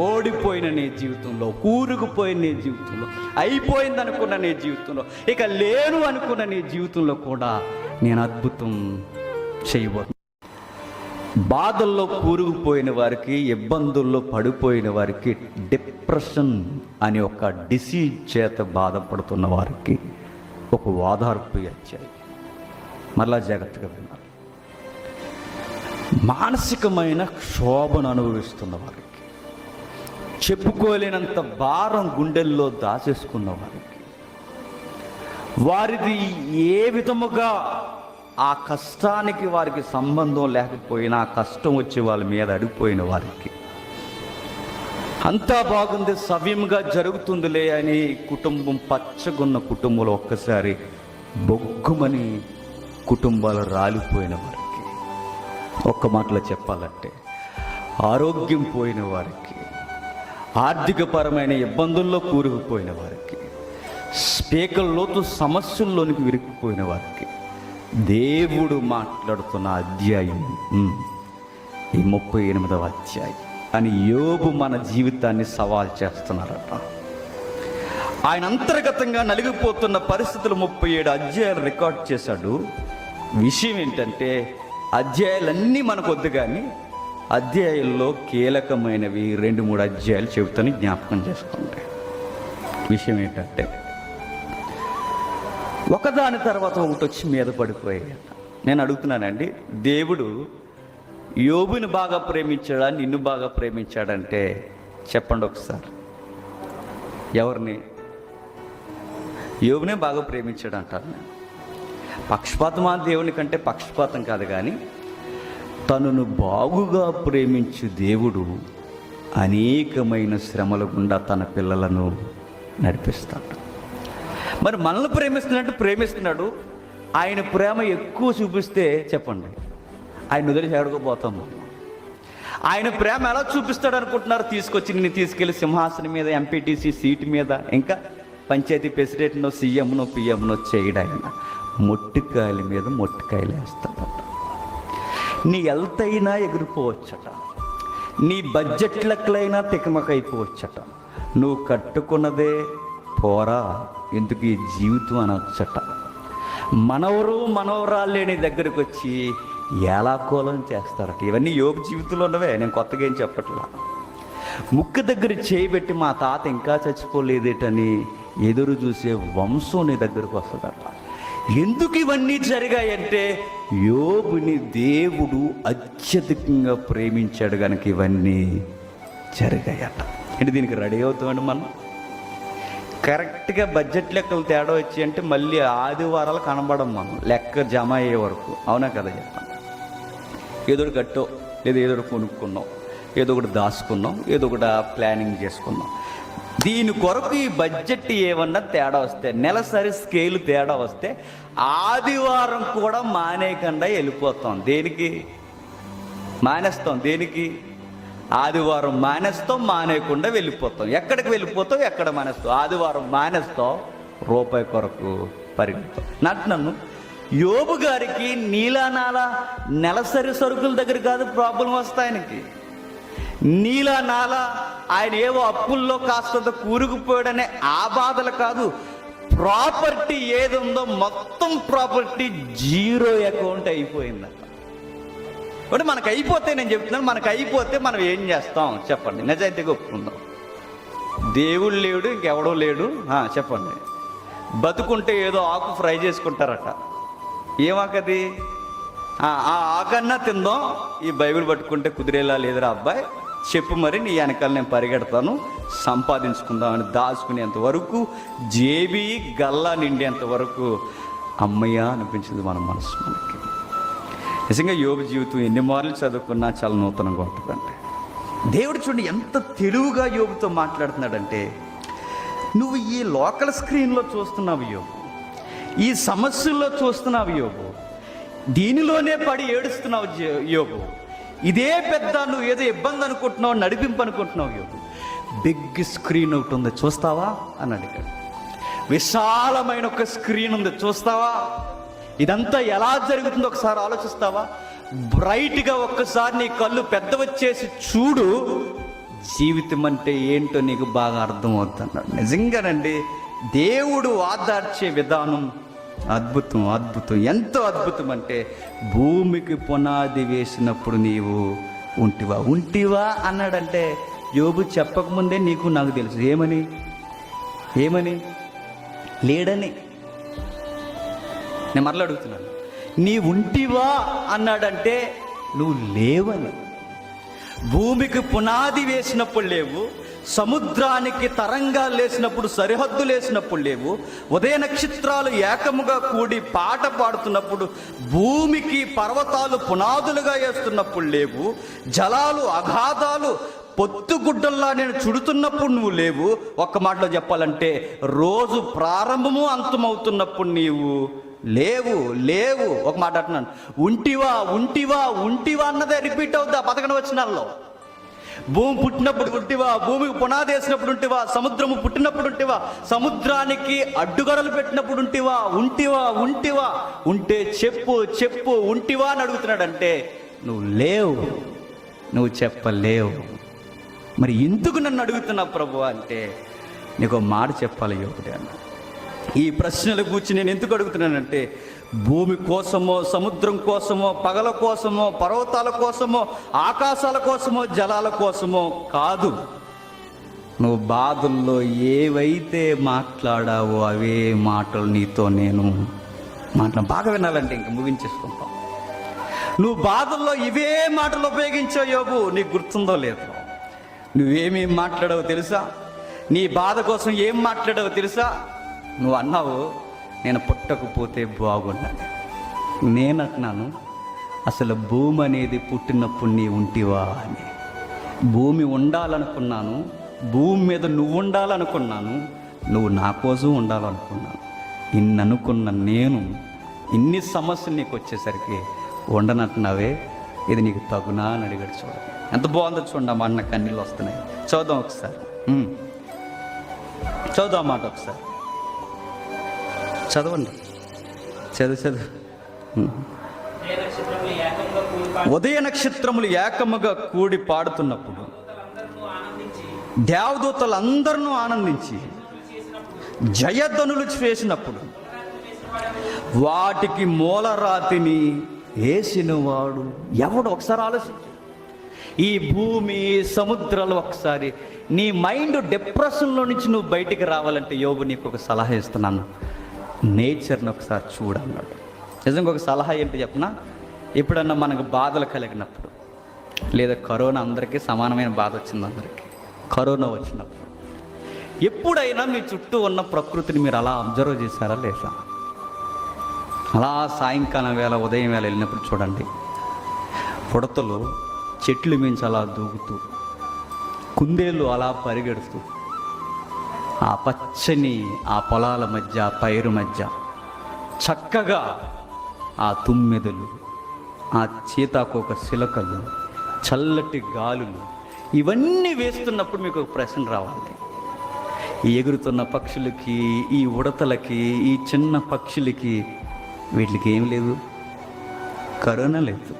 ఓడిపోయిన నీ జీవితంలో కూరుకుపోయిన నీ జీవితంలో అయిపోయింది అనుకున్న నీ జీవితంలో ఇక లేను అనుకున్న నీ జీవితంలో కూడా నేను అద్భుతం చేయబోతున్నాను బాధల్లో కూరుకుపోయిన వారికి ఇబ్బందుల్లో పడిపోయిన వారికి డిప్రెషన్ అనే ఒక డిసీజ్ చేత బాధపడుతున్న వారికి ఒక ఓదార్పు వచ్చాయి మరలా జాగ్రత్తగా విన్నారు మానసికమైన క్షోభను అనుభవిస్తున్న వారికి చెప్పుకోలేనంత భారం గుండెల్లో దాచేసుకున్న వారికి. వారిది ఏ విధముగా ఆ కష్టానికి వారికి సంబంధం లేకపోయినా కష్టం వచ్చి వాళ్ళ మీద అడిగిపోయిన వారికి. అంతా బాగుంది సవ్యంగా జరుగుతుందిలే అని కుటుంబం పచ్చగున్న కుటుంబంలో ఒక్కసారి బొగ్గుమని కుటుంబాలు రాలిపోయిన వారికి. ఒక్క మాటలో చెప్పాలంటే ఆరోగ్యం పోయిన వారికి ఆర్థికపరమైన ఇబ్బందుల్లో కూరుకుపోయిన వారికి స్పీకర్లోతు సమస్యల్లోనికి విరిగిపోయిన వారికి దేవుడు మాట్లాడుతున్న అధ్యాయం ఈ ముప్పై ఎనిమిదవ అధ్యాయం అని యోబు మన జీవితాన్ని సవాల్ చేస్తున్నారట. ఆయన అంతర్గతంగా నలిగిపోతున్న పరిస్థితులు ముప్పై ఏడు అధ్యాయాలు రికార్డ్ చేశాడు. విషయం ఏంటంటే అధ్యాయాలన్నీ మనకొద్దు కానీ అధ్యాయుల్లో కీలకమైనవి రెండు మూడు అధ్యాయాలు చెబుతాను జ్ఞాపకం చేసుకోండి. విషయం ఏంటంటే ఒకదాని తర్వాత ఒకటి వచ్చి మీద పడిపోయాయి. నేను అడుగుతున్నానండి దేవుడు యోబుని బాగా ప్రేమించాడా నిన్ను బాగా ప్రేమించాడంటే చెప్పండి ఒకసారి. ఎవరిని? యోబునే బాగా ప్రేమించాడు అంటారు నేను పక్షపాతం దేవుని కంటే పక్షపాతం కాదు కానీ తనను బాగుగా ప్రేమించు దేవుడు అనేకమైన శ్రమల గుండా తన పిల్లలను నడిపిస్తాడు. మరి మనల్ని ప్రేమిస్తున్నట్టు ప్రేమిస్తున్నాడు. ఆయన ప్రేమ ఎక్కువ చూపిస్తే చెప్పండి. ఆయన వదిలేసి ఎడకపోతాం ఆయన ప్రేమ ఎలా చూపిస్తాడు అనుకుంటున్నారు? తీసుకొచ్చి నిన్ను తీసుకెళ్ళి సింహాసనం మీద ఎంపీటీసీ సీటు మీద ఇంకా పంచాయతీ ప్రెసిడెంట్నో సీఎంనో పిఎంనో చేయడాయన. మొట్టికాయల మీద మొట్టికాయలు వేస్తాడు నీ హెల్త్ అయినా ఎగిరిపోవచ్చట. నీ బడ్జెట్ లెక్కలైనా తికమకైపోవచ్చట. నువ్వు కట్టుకున్నదే పోరా ఎందుకు ఈ జీవితం అనొచ్చట. మనవరు మనవరాలు లేని దగ్గరకు వచ్చి ఏలాకోలం చేస్తారట. ఇవన్నీ యోగ జీవితంలో ఉన్నవే నేను కొత్తగా ఏం చెప్పట్లా. ముక్కు దగ్గర చేయబెట్టి మా తాత ఇంకా చచ్చిపోలేదేటని ఎదురు చూసే వంశం నీ దగ్గరకు వస్తుందట. ఎందుకు ఇవన్నీ జరిగాయంటే యోబుని దేవుడు అత్యధికంగా ప్రేమించాడు కనుక ఇవన్నీ జరిగాయట. అంటే దీనికి రెడీ అవుతామండి మనం? కరెక్ట్గా బడ్జెట్ లెక్కలు తేడా వచ్చి అంటే మళ్ళీ ఆదివారాలు కనబడం మనం. లెక్క జమ అయ్యే వరకు. అవునా కదా చెప్పండి ఏదో ఒకటి కట్టో లేదా ఏదో ఒకటి కొనుక్కున్నాం ఏదో ఒకటి దాచుకున్నాం ఏదో ఒకటి ప్లానింగ్ చేసుకున్నాం. దీని కొరకు ఈ బడ్జెట్ ఏమన్నా తేడా వస్తే నెలసరి స్కేల్ తేడా వస్తే ఆదివారం కూడా మానేయకుండా వెళ్ళిపోతాం. దేనికి? మానేస్తాం. దేనికి? ఆదివారం మానేస్తాం మానేయకుండా వెళ్ళిపోతాం. ఎక్కడికి వెళ్ళిపోతాం ఎక్కడ మానేస్తాం ఆదివారం మానేస్తాం రూపాయి కొరకు పరిగెత్తాం నన్ను నన్ను యోబు గారికి నీలానాల నెలసరి సరుకుల దగ్గర కాదు ప్రాబ్లం వస్తాయనికి నీలా నాలా ఆయన ఏవో అప్పుల్లో కాస్తంత కూరుకుపోయాడనే ఆ బాధలు కాదు. ప్రాపర్టీ ఏది ఉందో మొత్తం ప్రాపర్టీ జీరో అకౌంట్ అయిపోయిందట. అంటే మనకు అయిపోతే నేను చెప్తున్నాను మనకు అయిపోతే మనం ఏం చేస్తాం? చెప్పండి. నిజాయితీగా ఒప్పుకుందాం. దేవుడు లేడు ఇంకెవడో లేడు. చెప్పండి. బతుకుంటే ఏదో ఆకు ఫ్రై చేసుకుంటారట. ఏమాకది? ఆ ఆకన్నా తిందాం. ఈ బైబిల్ పట్టుకుంటే కుదిరేలా లేదురా అబ్బాయి. చెప్పు మరి నీ వెనకాల నేను పరిగెడతాను. సంపాదించుకుందామని దాచుకునేంత వరకు జేబీ గల్లా నిండేంత వరకు అమ్మయ్య అనిపించింది మన మనసు మనకి. నిజంగా యోగ జీవితం ఎన్ని మార్లు చదువుకున్నా చాలా నూతనంగా ఉంటుందండి. దేవుడు చూడండి ఎంత తెలివిగా యోగుతో మాట్లాడుతున్నాడంటే నువ్వు ఈ లోకల్ స్క్రీన్లో చూస్తున్నావు యోగు ఈ సమస్యల్లో చూస్తున్నావు యోగు దీనిలోనే పడి ఏడుస్తున్నావు యోగు ఇదే పెద్ద నువ్వు ఏదో ఇబ్బంది అనుకుంటున్నావు నడిపింపు అనుకుంటున్నావు యోగు. బిగ్ స్క్రీన్ ఒకటి ఉంది చూస్తావా? అని అడిగాడు. విశాలమైన ఒక స్క్రీన్ ఉంది చూస్తావా? ఇదంతా ఎలా జరుగుతుందో ఒకసారి ఆలోచిస్తావా? బ్రైట్గా ఒక్కసారి నీ కళ్ళు పెద్ద వచ్చేసి చూడు జీవితం అంటే ఏంటో నీకు బాగా అర్థమవుతున్నాడు నిజంగానండి దేవుడు ఆదార్చే విధానం అద్భుతం అద్భుతం. ఎంతో అద్భుతం అంటే భూమికి పునాది వేసినప్పుడు నీవు ఉంటివా? ఉంటివా అన్నాడంటే యోబు చెప్పకముందే నీకు నాకు తెలుసు. ఏమని? ఏమని? లేడని. నేను మరలా అడుగుతున్నాను. నీ ఉంటివా అన్నాడంటే నువ్వు లేవని. భూమికి పునాది వేసినప్పుడు లేవు సముద్రానికి తరంగాలు లేసినప్పుడు సరిహద్దు లేసినప్పుడు లేవు. ఉదయ నక్షత్రాలు ఏకముగా కూడి పాట పాడుతున్నప్పుడు భూమికి పర్వతాలు పునాదులుగా వేస్తున్నప్పుడు లేవు. జలాలు అగాధాలు పొత్తుగుడ్డల్లా నేను చుడుతున్నప్పుడు నువ్వు లేవు. ఒక్క మాటలో చెప్పాలంటే రోజు ప్రారంభము అంతమవుతున్నప్పుడు నీవు లేవు లేవు. ఒక మాట అంటున్నాను. ఉంటివా ఉంటివా ఉంటివా అన్నదే రిపీట్ అవుద్ది ఆ పథకం వచ్చినాల్లో భూమి పుట్టినప్పుడు ఉంటివా? భూమికి పునాది వేసినప్పుడు ఉంటివా? సముద్రము పుట్టినప్పుడు ఉంటివా? సముద్రానికి అడ్డుగడలు పెట్టినప్పుడు ఉంటివా? ఉంటివా? ఉంటివా? ఉంటే చెప్పు చెప్పు ఉంటివా అని అడుగుతున్నాడంటే నువ్వు లేవు. నువ్వు చెప్పలేవు. మరి ఎందుకు నన్ను అడుగుతున్నావు ప్రభు అంటే నీకు మాట చెప్పాలి యోగుడే అన్న. ఈ ప్రశ్నల గురించి నేను ఎందుకు అడుగుతున్నానంటే భూమి కోసమో సముద్రం కోసమో పగల కోసమో పర్వతాల కోసమో ఆకాశాల కోసమో జలాల కోసమో కాదు. నువ్వు బాధల్లో ఏవైతే మాట్లాడావో అవే మాటలు నీతో నేను మాట్లా బాగా వినాలంటే ఇంక ముగించేసుకుంటాం. నువ్వు బాధల్లో ఇవే మాటలు ఉపయోగించావు యోగు నీకు గుర్తుందో లేదో. నువ్వేమీ మాట్లాడావో తెలుసా? నీ బాధ కోసం ఏం మాట్లాడావో తెలుసా? నువ్వు అన్నావు నేను పుట్టకపోతే బాగున్నాను నేను అంటున్నాను అసలు భూమి అనేది పుట్టినప్పుడు నీ ఉంటివా అని. భూమి ఉండాలనుకున్నాను భూమి మీద నువ్వు ఉండాలనుకున్నాను నువ్వు నా కోసం ఉండాలనుకున్నాను. ఇన్ని అనుకున్న నేను ఇన్ని సమస్యలు నీకు వచ్చేసరికి ఉండనంటున్నావే? ఇది నీకు తగునా అని అడిగాడు చూడండి ఎంత బాగుందో చూడండి అమ్మ అన్న కన్నీళ్ళు వస్తున్నాయి. చూద్దాం ఒకసారి. చూద్దాం చదువు మాట ఒకసారి. చదవండి. చదువు చదువు. ఉదయ నక్షత్రములు ఏకముగా కూడి పాడుతున్నప్పుడు దేవదూతలందరినూ ఆనందించి జయధనులు ఆనందించి చేసినప్పుడు వాటికి మూలరాతిని వేసినవాడు ఎవడు? ఒకసారి ఆలోచించు ఈ భూమి సముద్రాలు ఒకసారి. నీ మైండ్ డిప్రెషన్లో నుంచి నువ్వు బయటికి రావాలంటే యోగు నీకు ఒక సలహా ఇస్తున్నాను. నేచర్ని ఒకసారి చూడన్నాడు. నిజంగా ఒక సలహా ఏంటి చెప్పినా? ఎప్పుడన్నా మనకు బాధలు కలిగినప్పుడు లేదా కరోనా అందరికీ సమానమైన బాధ వచ్చింది అందరికీ కరోనా వచ్చినప్పుడు ఎప్పుడైనా మీ చుట్టూ ఉన్న ప్రకృతిని మీరు అలా అబ్జర్వ్ చేశారా లేదా? అలా సాయంకాలం వేళ ఉదయం వేళ వెళ్ళినప్పుడు చూడండి. పుడతలు చెట్లు మించి అలా దూకుతూ కుందేళ్ళు అలా పరిగెడుతూ ఆ పచ్చని ఆ పొలాల మధ్య పైరు మధ్య చక్కగా ఆ తుమ్మెదలు ఆ చీతాకోక శిలకలు చల్లటి గాలులు ఇవన్నీ వేస్తున్నప్పుడు మీకు ఒక ప్రశ్న రావాలి. ఈ ఎగురుతున్న పక్షులకి ఈ ఉడతలకి ఈ చిన్న పక్షులకి వీటికి ఏం లేదు? కరోనా లేదు.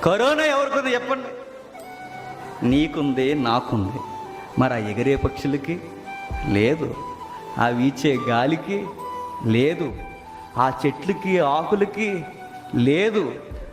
కరోనా ఎవరికి చెప్పండి. నీకుంది నాకుంది. మరి ఆ ఎగిరే పక్షులకి లేదు. ఆ వీచే గాలికి లేదు. ఆ చెట్లకి ఆకులకి లేదు.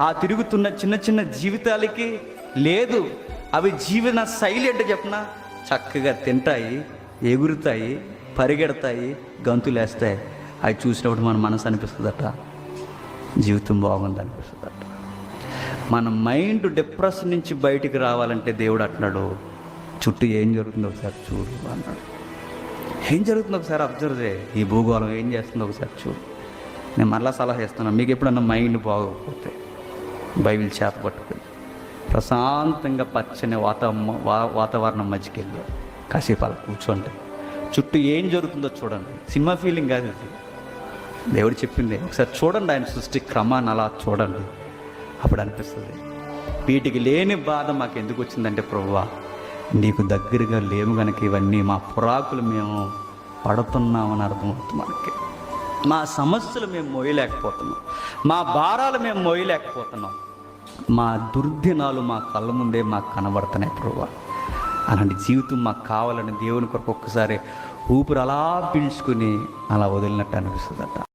ఆ తిరుగుతున్న చిన్న చిన్న జీవితాలకి లేదు. అవి జీవన శైలి అంటే చెప్పిన? చక్కగా తింటాయి ఎగురుతాయి పరిగెడతాయి గంతులేస్తాయి. అవి చూసినప్పుడు మన మనసు అనిపిస్తుందట. జీవితం బాగుంది అనిపిస్తుందట. మన మైండ్ డిప్రెషన్ నుంచి బయటికి రావాలంటే దేవుడు అంటున్నాడు చుట్టూ ఏం జరుగుతుందో ఒకసారి చూడు అన్నాడు. ఏం జరుగుతుందో ఒకసారి అబ్జర్వ్ చేయి. ఈ భూగోళం ఏం చేస్తుందో ఒకసారి చూడు. నేను మళ్ళీ సలహా ఇస్తున్నాను. మీకు ఎప్పుడన్నా మైండ్ బాగోకపోతే బైబిల్ చేత పట్టుకుని ప్రశాంతంగా పచ్చని వాత వా- వాతావరణం మధ్యకెళ్ళి కాసేపు అలా కూర్చోండి. చుట్టూ ఏం జరుగుతుందో చూడండి. సినిమా ఫీలింగ్ కాదు ఇది. దేవుడు చెప్పింది ఒకసారి చూడండి ఆయన సృష్టి క్రమాన్ని అలా చూడండి. అప్పుడు అనిపిస్తుంది. వీటికి లేని బాధ మాకు ఎందుకు వచ్చిందంటే ప్రభువా నీకు దగ్గరగా లేము గనక ఇవన్నీ మా పురాకులు మేము పడుతున్నామని అర్థమవుతుంది మనకి. మా సమస్యలు మేము మోయలేకపోతున్నాం. మా భారాలు మేము మోయలేకపోతున్నాం. మా దుర్దినాలు మా కళ్ళ ముందే మాకు కనబడుతున్నాయి ప్రభు. అలాంటి జీవితం మాకు కావాలని దేవుని కొరకు ఒక్కసారి ఊపిరి అలా పీల్చుకుని అలా వదిలినట్టు అనిపిస్తుందట.